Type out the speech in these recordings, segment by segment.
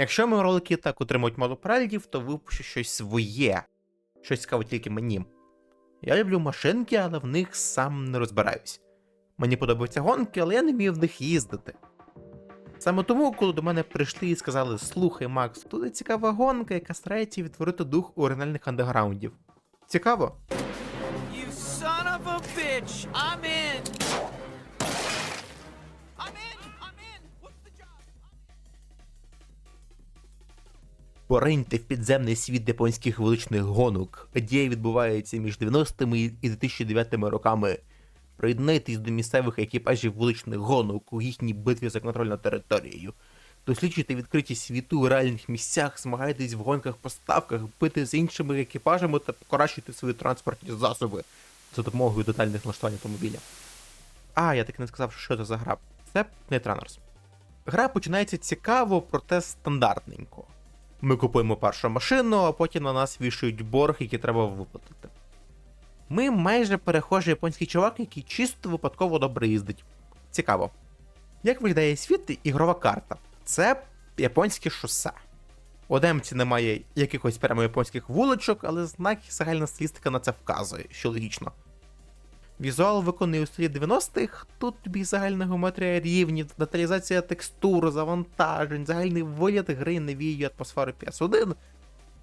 Якщо мої ролики так отримують мало переглядів, то випущу щось своє, щось цікаве тільки мені. Я люблю машинки, але в них сам не розбираюсь. Мені подобаються гонки, але я не вмію в них їздити. Саме тому, коли до мене прийшли і сказали: слухай, Макс, тут цікава гонка, яка старається відтворити дух оригінальних андеграундів. Цікаво? You son of a bitch! I'm in! Пориньте в підземний світ японських вуличних гонок. Дія відбувається між 90-ми і 2009 роками. Приєднайтесь до місцевих екіпажів вуличних гонок у їхній битві за контроль над територією. Досліджуйте відкриті світи у реальних місцях, змагайтесь в гонках по ставках, бити з іншими екіпажами та покращуйте свої транспортні засоби за допомогою детальних налаштувань автомобіля. А, я так і не сказав, що це за гра. Це Netrunners. Гра починається цікаво, проте стандартненько. Ми купуємо першу машину, а потім на нас вішають борг, який треба виплатити. Ми майже перехожий японський чувак, який чисто випадково добре їздить. Цікаво. Як виглядає світ ігрова карта? Це японське шосе. У демці немає якихось прямо японських вуличок, але знак загальна стилістика на це вказує, що логічно. Візуал виконує у стилі 90-х, тут тобі загальна геометрія рівнів, деталізація текстур, завантажень, загальний вигляд гри навіює атмосферу PS1,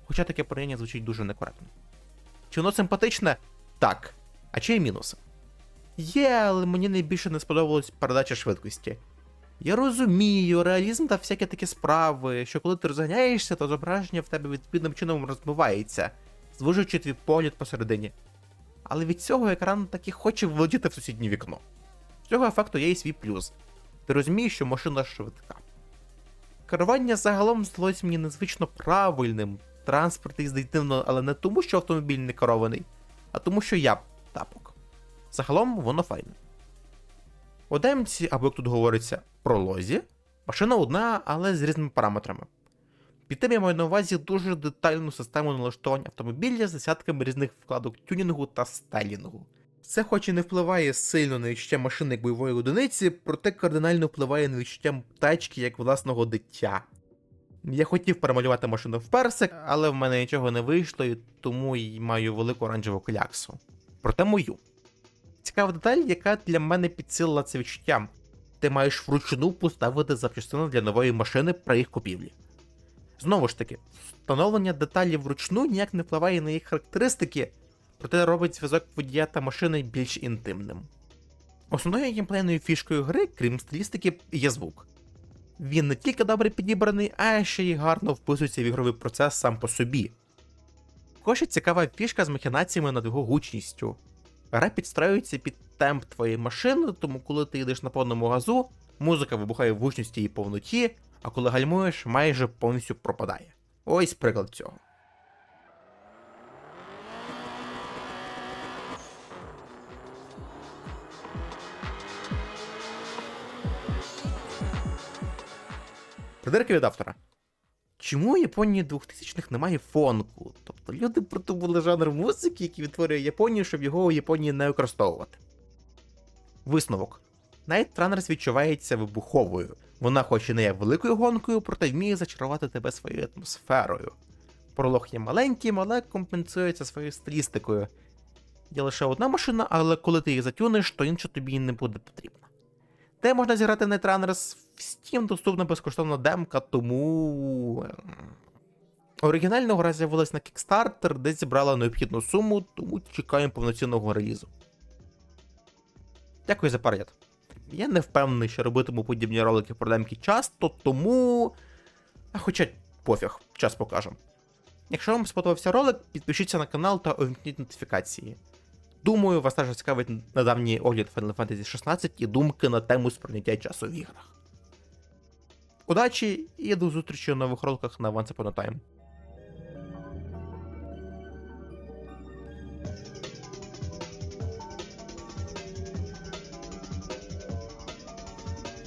хоча таке порівняння звучить дуже некоректно. Чи воно симпатичне? Так. А чи є мінуси? Є, але мені найбільше не сподобалась передача швидкості. Я розумію, реалізм та всякі такі справи, що коли ти розганяєшся, то зображення в тебе відповідним чином розмивається, звужуючи твій погляд посередині. Але від цього екран таки хоче влетіти в сусіднє вікно. З цього ефекту є і свій плюс. Ти розумієш, що машина швидка. Керування загалом здалось мені незвично правильним. Транспорт їздить дивно, але не тому, що автомобіль не керований, а тому, що я тапок. Загалом воно файне. У демці, або як тут говориться, пролозі, машина одна, але з різними параметрами. Під я маю на увазі дуже детальну систему налаштувань автомобіля з десятками різних вкладок тюнінгу та стайлінгу. Це хоч і не впливає сильно на відчуття машини як бойової одиниці, проте кардинально впливає на відчуття тачки як власного дитя. Я хотів перемалювати машину в персик, але в мене нічого не вийшло, і тому й маю велику оранжеву кляксу. Проте мою. Цікава деталь, яка для мене підсилила це відчуття. Ти маєш вручну поставити запчастину для нової машини при їх купівлі. Знову ж таки, встановлення деталей вручну ніяк не впливає на їх характеристики, проте робить зв'язок водія та машини більш інтимним. Основною геймплейною фішкою гри, крім стилістики, є звук. Він не тільки добре підібраний, а ще й гарно вписується в ігровий процес сам по собі. Також є цікава фішка з махінаціями над його гучністю. Гра підстраюється під темп твоєї машини, тому коли ти йдеш на повному газу, музика вибухає в гучності і повноті, а коли гальмуєш, майже повністю пропадає. Ось приклад цього. Придирки від автора. Чому у Японії 2000-х немає фонку? Тобто люди придумали жанр музики, який відтворює Японію, щоб його у Японії не використовувати. Висновок. Night Runners відчувається вибуховою. Вона хоч і не є великою гонкою, проте вміє зачарувати тебе своєю атмосферою. Пролог є маленьким, але компенсується своєю стилістикою. Є лише одна машина, але коли ти її затюнеш, то інша тобі не буде потрібна. Де можна зіграти Night Runners? Steam доступна безкоштовна демка, тому. ем, Оригінальна гра з'явилась на Kickstarter, де зібрала необхідну суму, тому чекаємо повноцінного релізу. Дякую за перегляд. Я не впевнений, що робитиму подібні ролики про демки часто, тому. А хоча пофіг, час покажем. Якщо вам сподобався ролик, підпишіться на канал та увімкніть нотифікації. Думаю, вас теж цікавить недавній огляд Final Fantasy 16 і думки на тему сприйняття часу в іграх. Удачі і до зустрічі у нових роликах на Once Upon a Time.